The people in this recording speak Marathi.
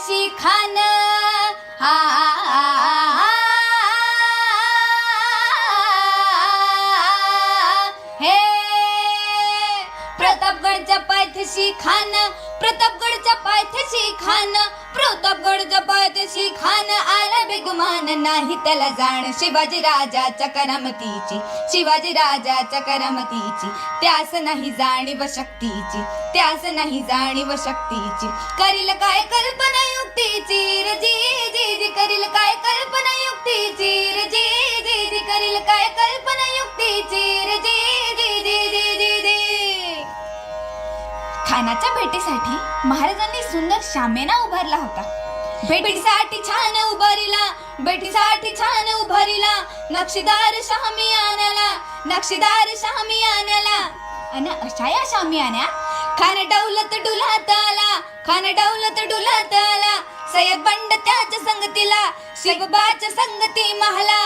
पायथशी खान. हा. हे प्रतापगडच्या पायथ्याशी खान प्रतापगडच्या पायथ्याशी खान प्रतापगडच्या पायथ्याशी खान आला बेगुमान नाही त्याला जाण. शिवाजी राजाच्या करामतीची शिवाजी राजाच्या करामतीची त्यास नाही जाणीव शक्तीची त्यास नाही जाणीव शक्तीची. करील काय कल्पना युक्तीची रे जी जी जी करील काय कल्पना युक्तीची रे जी जी जी करील काय कल्पना युक्तीची रे जी जी जी जी जी जी खानाच्या भेटीसाठी महाराजांनी सुंदर शामेना उभारला होता. भेटीसाठी छान उभारिला भेटीसाठी छान उभारिला नक्षीदार शामी आण्याला नक्षीदार शामी आण्याला. आणि अशा या शामी आण्या खान डौलत डुलात आला खान डौलत डुलात आला. सय्यद बंड त्याच्या संगतीला शिवबाच्या संगती महाला.